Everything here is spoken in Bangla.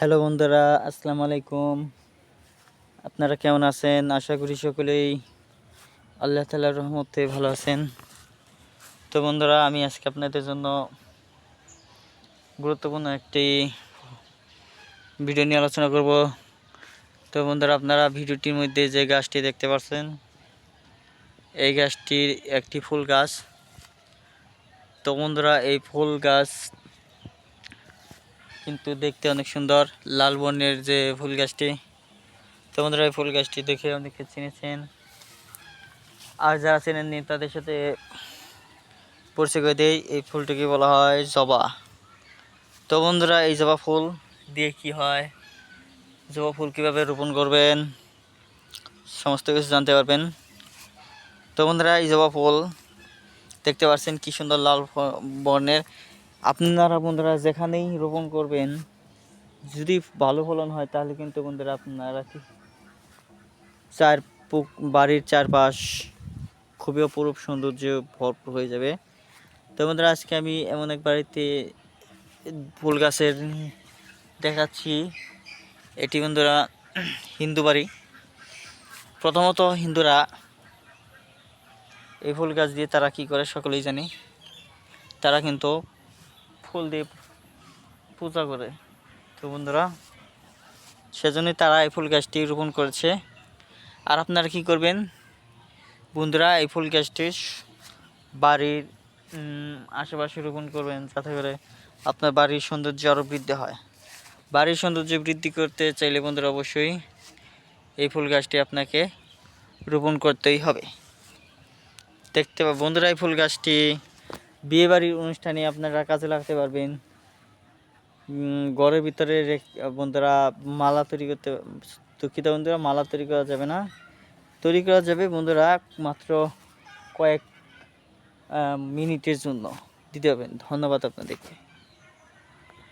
হ্যালো বন্ধুরা, আসসালামু আলাইকুম। আপনারা কেমন আছেন? আশা করি সকলেই আল্লাহ তালার রহমতে ভালো আছেন। তো বন্ধুরা, আমি আজকে আপনাদের জন্য গুরুত্বপূর্ণ একটি ভিডিও নিয়ে আলোচনা করব। তো বন্ধুরা, আপনারা ভিডিওটির মধ্যে যে গাছটি দেখতে পাচ্ছেন, এই গাছটির একটি ফুল গাছ। তো বন্ধুরা, এই ফুল গাছ কিন্তু দেখতে অনেক সুন্দর। লাল বর্ণের যে ফুল গাছটি। তো বন্ধুরা এই ফুল গাছটি দেখে অনেকে চিনেছেন। আর যারা চেনেননি, তাদের সাথে পরিচয় করে দেই। এই ফুলটিকে বলা হয় জবা। তো বন্ধুরা, এই জবা ফুল দিয়ে কি হয়? জবা ফুল কীভাবে রোপণ করবেন? সমস্ত কিছু জানতে পারবেন। তো বন্ধুরা, এই জবা ফুল দেখতে পাচ্ছেন কি সুন্দর লাল বর্ণের। আপনারা বন্ধুরা যেখানেই রোপণ করবেন, যদি ভালো ফলন হয়, তাহলে কিন্তু বন্ধুরা আপনারা কি? চার বাড়ির চারপাশ খুবই অপরূপ সৌন্দর্য ভরপুর হয়ে যাবে। তো বন্ধুরা, আজকে আমি এমন এক বাড়িতে ফুল গাছের দেখাচ্ছি। এটি বন্ধুরা হিন্দু বাড়ি। প্রথমত হিন্দুরা এই ফুল গাছ দিয়ে তারা কি করে, সকলেই জানি। তারা কিন্তু ফুল দিয়ে পূজা করে। তো বন্ধুরা, সেজন্যই তারা এই ফুল গাছটি রোপণ করেছে। আর আপনারা কি করবেন? বন্ধুরা, এই ফুল গাছটি বাড়ির আশেপাশে রোপণ করবেন যাতে করে আপনার বাড়ির সৌন্দর্য আরও বৃদ্ধি হয়। বাড়ির সৌন্দর্য বৃদ্ধি করতে চাইলে বন্ধুরা অবশ্যই এই ফুল গাছটি আপনাকে রোপণ করতেই হবে। দেখতে পা বন্ধুরা, এই ফুল গাছটি বিয়েবাড়ির অনুষ্ঠানে আপনারা কাজে লাগাতে পারবেন। ঘরের ভিতরে বন্ধুরা মালা তৈরি করতে দুঃখিত বন্ধুরা, মালা তৈরি করা যাবে না। তৈরি করা যাবে বন্ধুরা মাত্র কয়েক মিনিটের জন্য। দিতে হবে। ধন্যবাদ আপনাদেরকে।